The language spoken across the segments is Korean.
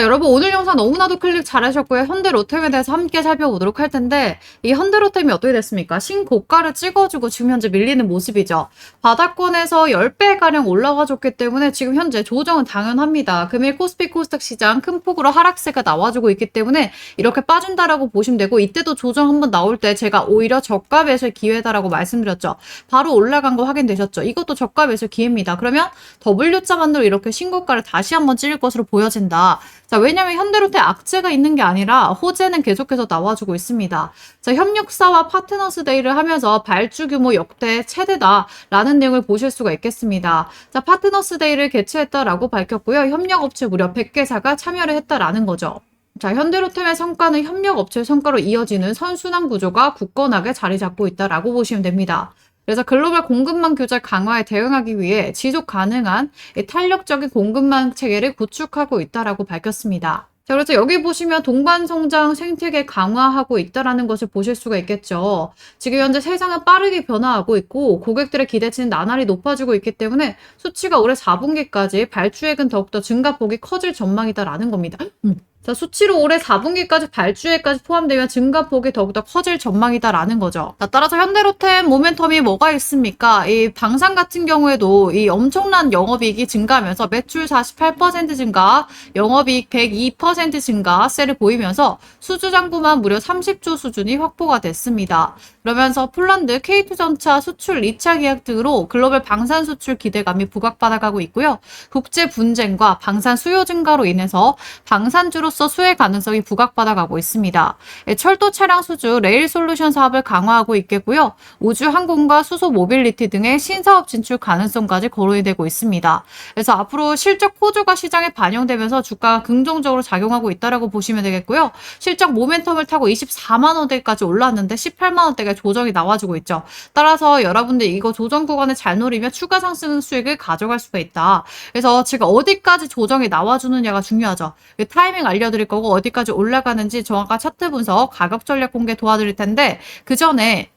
자, 여러분 오늘 영상 너무나도 클릭 잘하셨고요. 현대로템에 대해서 함께 살펴보도록 할 텐데 이 현대로템이 어떻게 됐습니까? 신고가를 찍어주고 지금 현재 밀리는 모습이죠. 바닥권에서 10배가량 올라가 줬기 때문에 지금 현재 조정은 당연합니다. 금일 코스피 코스닥 시장 큰 폭으로 하락세가 나와주고 있기 때문에 이렇게 빠진다라고 보시면 되고 이때도 조정 한번 나올 때 제가 오히려 저가 매수의 기회다라고 말씀드렸죠. 바로 올라간 거 확인되셨죠? 이것도 저가 매수 기회입니다. 그러면 W자 만으로 이렇게 신고가를 다시 한번 찌를 것으로 보여진다. 자, 왜냐면 현대로템 악재가 있는 게 아니라 호재는 계속해서 나와주고 있습니다. 자, 협력사와 파트너스 데이를 하면서 발주 규모 역대 최대다라는 내용을 보실 수가 있겠습니다. 자, 파트너스 데이를 개최했다라고 밝혔고요. 협력업체 무려 100개사가 참여를 했다라는 거죠. 자, 현대로템의 성과는 협력업체의 성과로 이어지는 선순환 구조가 굳건하게 자리 잡고 있다라고 보시면 됩니다. 그래서 글로벌 공급망 교절 강화에 대응하기 위해 지속 가능한 이 탄력적인 공급망 체계를 구축하고 있다라고 밝혔습니다. 자, 그래서 여기 보시면 동반 성장 생태계 강화하고 있다라는 것을 보실 수가 있겠죠. 지금 현재 세상은 빠르게 변화하고 있고 고객들의 기대치는 나날이 높아지고 있기 때문에 수치가 올해 4분기까지 발주액은 더욱더 증가폭이 커질 전망이다라는 겁니다. 음. 자, 수치로 올해 4분기까지 발주액까지 포함되면 증가폭이 더욱더 커질 전망이다라는 거죠. 자, 따라서 현대로템 모멘텀이 뭐가 있습니까? 이 방산 같은 경우에도 이 엄청난 영업이익이 증가하면서 매출 48% 증가, 영업이익 102% 증가세를 보이면서 수주장부만 무려 30조 수준이 확보가 됐습니다. 그러면서 폴란드 K2 전차 수출 2차 계약 등으로 글로벌 방산 수출 기대감이 부각받아가고 있고요. 국제 분쟁과 방산 수요 증가로 인해서 방산주로 서 수혜 가능성이 부각받아 가고 있습니다. 예, 철도 차량 수주 레일 솔루션 사업을 강화하고 있겠고요. 우주 항공과 수소 모빌리티 등의 신사업 진출 가능성까지 거론이 되고 있습니다. 그래서 앞으로 실적 호조가 시장에 반영되면서 주가가 긍정적으로 작용하고 있다라고 보시면 되겠고요. 실적 모멘텀을 타고 24만 원대까지 올랐는데 18만 원대가 조정이 나와주고 있죠. 따라서 여러분들 이거 조정 구간을 잘 노리면 추가 상승 수익을 가져갈 수가 있다. 그래서 지금 어디까지 조정이 나와주느냐가 중요하죠. 그 타이밍 알려 드릴 거고 어디까지 올라가는지 정확한 차트 분석, 가격 전략 공개 도와드릴 텐데 그 전에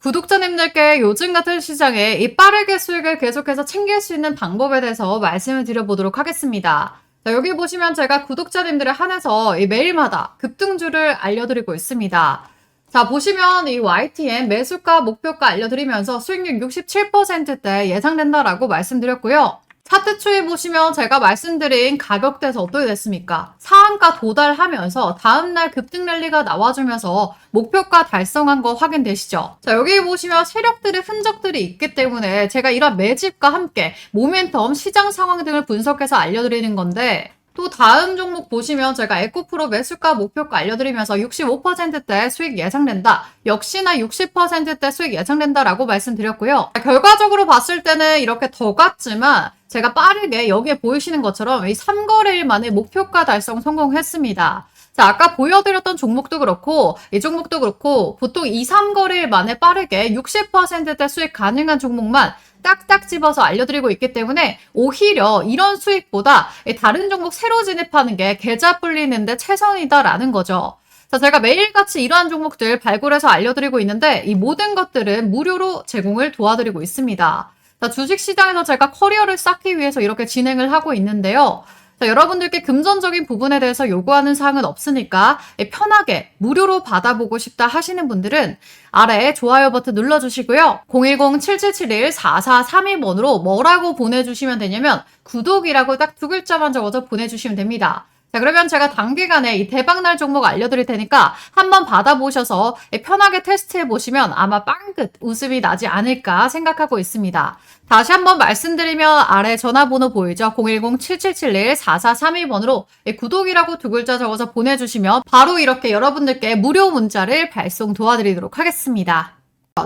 구독자님들께 요즘 같은 시장에 이 빠르게 수익을 계속해서 챙길 수 있는 방법에 대해서 말씀을 드려보도록 하겠습니다. 자, 여기 보시면 제가 구독자님들에 한해서 이 매일마다 급등주를 알려드리고 있습니다. 자, 보시면 이 YTN 매수가, 목표가 알려드리면서 수익률 67%대 예상된다라고 말씀드렸고요. 차트 추이 보시면 제가 말씀드린 가격대에서 어떻게 됐습니까? 상한가 도달하면서 다음날 급등 랠리가 나와주면서 목표가 달성한 거 확인되시죠? 자, 여기 보시면 세력들의 흔적들이 있기 때문에 제가 이런 매집과 함께 모멘텀, 시장 상황 등을 분석해서 알려드리는 건데 또 다음 종목 보시면 제가 에코프로 매수가 목표가 알려드리면서 65%대 수익 예상된다. 역시나 60%대 수익 예상된다라고 말씀드렸고요. 결과적으로 봤을 때는 이렇게 더 같지만 제가 빠르게 여기에 보이시는 것처럼 이 3거래일 만에 목표가 달성 성공했습니다. 자, 아까 보여드렸던 종목도 그렇고, 이 종목도 그렇고, 보통 2, 3거래일 만에 빠르게 60%대 수익 가능한 종목만 딱딱 집어서 알려드리고 있기 때문에 오히려 이런 수익보다 다른 종목 새로 진입하는 게 계좌 불리는데 최선이다라는 거죠. 자, 제가 매일같이 이러한 종목들 발굴해서 알려드리고 있는데 이 모든 것들은 무료로 제공을 도와드리고 있습니다. 자, 주식시장에서 제가 커리어를 쌓기 위해서 이렇게 진행을 하고 있는데요. 자, 여러분들께 금전적인 부분에 대해서 요구하는 사항은 없으니까 편하게 무료로 받아보고 싶다 하시는 분들은 아래 좋아요 버튼 눌러주시고요. 010-7771-4432번으로 뭐라고 보내주시면 되냐면 구독이라고 딱 두 글자만 적어서 보내주시면 됩니다. 자, 그러면 제가 단기간에 이 대박날 종목 알려드릴 테니까 한번 받아보셔서 편하게 테스트해 보시면 아마 빵긋 웃음이 나지 않을까 생각하고 있습니다. 다시 한번 말씀드리면 아래 전화번호 보이죠? 010-7771-4432번으로 구독이라고 두 글자 적어서 보내주시면 바로 이렇게 여러분들께 무료 문자를 발송 도와드리도록 하겠습니다.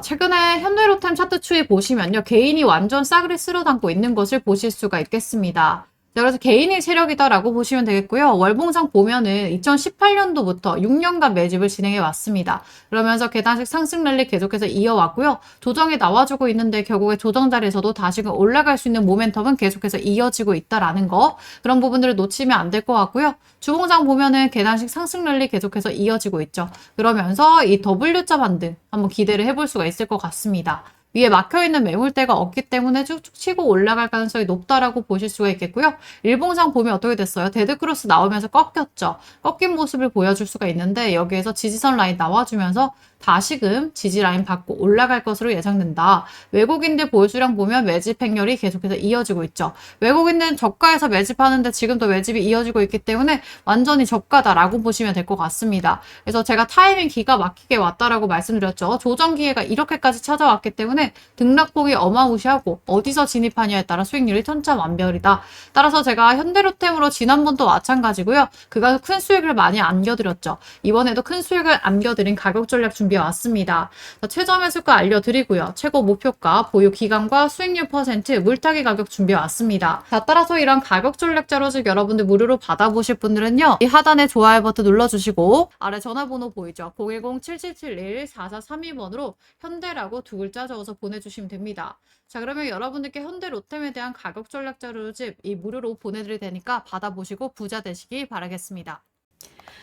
최근에 현대로템 차트 추이 보시면요. 개인이 완전 싸그리 쓸어 담고 있는 것을 보실 수가 있겠습니다. 자, 그래서 개인의 세력이다라고 보시면 되겠고요. 월봉상 보면은 2018년도부터 6년간 매집을 진행해 왔습니다. 그러면서 계단식 상승 랠리 계속해서 이어왔고요. 조정이 나와주고 있는데 결국에 조정 자리에서도 다시금 올라갈 수 있는 모멘텀은 계속해서 이어지고 있다라는 거. 그런 부분들을 놓치면 안 될 것 같고요. 주봉상 보면은 계단식 상승 랠리 계속해서 이어지고 있죠. 그러면서 이 W자 반등 한번 기대를 해볼 수가 있을 것 같습니다. 위에 막혀있는 매물대가 없기 때문에 쭉쭉 치고 올라갈 가능성이 높다라고 보실 수가 있겠고요. 일봉상 보면 어떻게 됐어요? 데드크로스 나오면서 꺾였죠. 꺾인 모습을 보여줄 수가 있는데 여기에서 지지선 라인 나와주면서 다시금 지지 라인 받고 올라갈 것으로 예상된다. 외국인들 보유수량 보면 매집 행렬이 계속해서 이어지고 있죠. 외국인들은 저가에서 매집하는데 지금도 매집이 이어지고 있기 때문에 완전히 저가다라고 보시면 될 것 같습니다. 그래서 제가 타이밍 기가 막히게 왔다라고 말씀드렸죠. 조정 기회가 이렇게까지 찾아왔기 때문에 등락폭이 어마무시하고 어디서 진입하냐에 따라 수익률이 천차만별이다. 따라서 제가 현대로템으로 지난번도 마찬가지고요. 그가 큰 수익을 많이 안겨드렸죠. 이번에도 큰 수익을 안겨드린 가격 전략 준비해 왔습니다. 자, 최저 매수가 알려드리고요. 최고 목표가, 보유 기간과 수익률 퍼센트, 물타기 가격 준비해 왔습니다. 자, 따라서 이런 가격 전략 자료집 여러분들 무료로 받아보실 분들은요. 이 하단에 좋아요 버튼 눌러주시고 아래 전화번호 보이죠? 010-7771-4432번으로 현대라고 두 글자 적어서 보내주시면 됩니다. 자, 그러면 여러분들께 현대 로템에 대한 가격 전략 자료집 이 무료로 보내드릴 테니까 받아보시고 부자 되시기 바라겠습니다.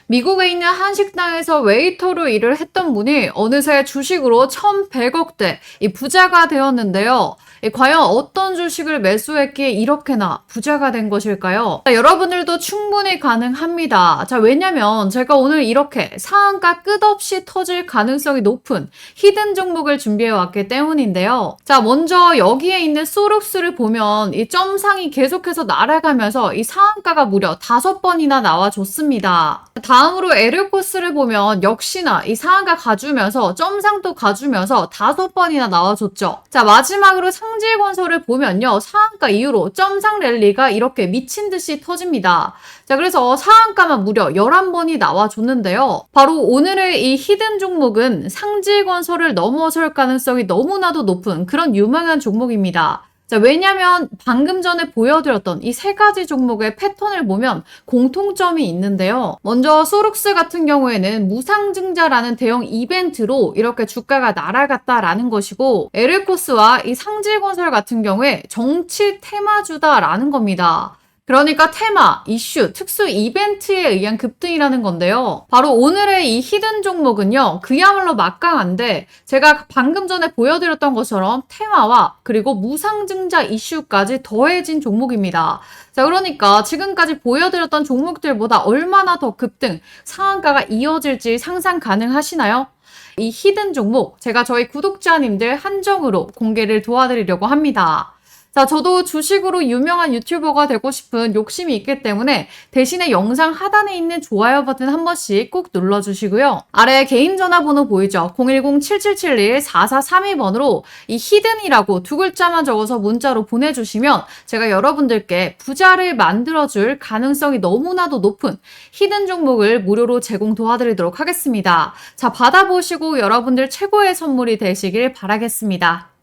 미국에 있는 한 식당에서 웨이터로 일을 했던 분이 어느새 주식으로 1100억대 이 부자가 되었는데요. 이 과연 어떤 주식을 매수했기에 이렇게나 부자가 된 것일까요? 자, 여러분들도 충분히 가능합니다. 자, 왜냐면 제가 오늘 이렇게 상한가 끝없이 터질 가능성이 높은 히든 종목을 준비해 왔기 때문인데요. 자, 먼저 여기에 있는 소룩스를 보면 이 점상이 계속해서 날아가면서 이 상한가가 무려 다섯 번이나 나와줬습니다. 다음으로 에르코스를 보면 역시나 이 상한가 가주면서 점상도 가주면서 다섯 번이나 나와줬죠. 자, 마지막으로 상지건설을 보면요. 상한가 이후로 점상 랠리가 이렇게 미친 듯이 터집니다. 자, 그래서 상한가만 무려 11번이 나와줬는데요. 바로 오늘의 이 히든 종목은 상지건설을 넘어설 가능성이 너무나도 높은 그런 유망한 종목입니다. 자, 왜냐면 방금 전에 보여드렸던 이 세 가지 종목의 패턴을 보면 공통점이 있는데요. 먼저 소룩스 같은 경우에는 무상증자라는 대형 이벤트로 이렇게 주가가 날아갔다라는 것이고 에르코스와 이 상지건설 같은 경우에 정치 테마주다라는 겁니다. 그러니까 테마, 이슈, 특수 이벤트에 의한 급등이라는 건데요. 바로 오늘의 이 히든 종목은요. 그야말로 막강한데 제가 방금 전에 보여드렸던 것처럼 테마와 그리고 무상증자 이슈까지 더해진 종목입니다. 자, 그러니까 지금까지 보여드렸던 종목들보다 얼마나 더 급등, 상한가가 이어질지 상상 가능하시나요? 이 히든 종목 제가 저희 구독자님들 한정으로 공개를 도와드리려고 합니다. 자, 저도 주식으로 유명한 유튜버가 되고 싶은 욕심이 있기 때문에 대신에 영상 하단에 있는 좋아요 버튼 한 번씩 꼭 눌러주시고요. 아래 개인 전화번호 보이죠? 010-7771-4432번으로 이 히든이라고 두 글자만 적어서 문자로 보내주시면 제가 여러분들께 부자를 만들어줄 가능성이 너무나도 높은 히든 종목을 무료로 제공 도와드리도록 하겠습니다. 자, 받아보시고 여러분들 최고의 선물이 되시길 바라겠습니다.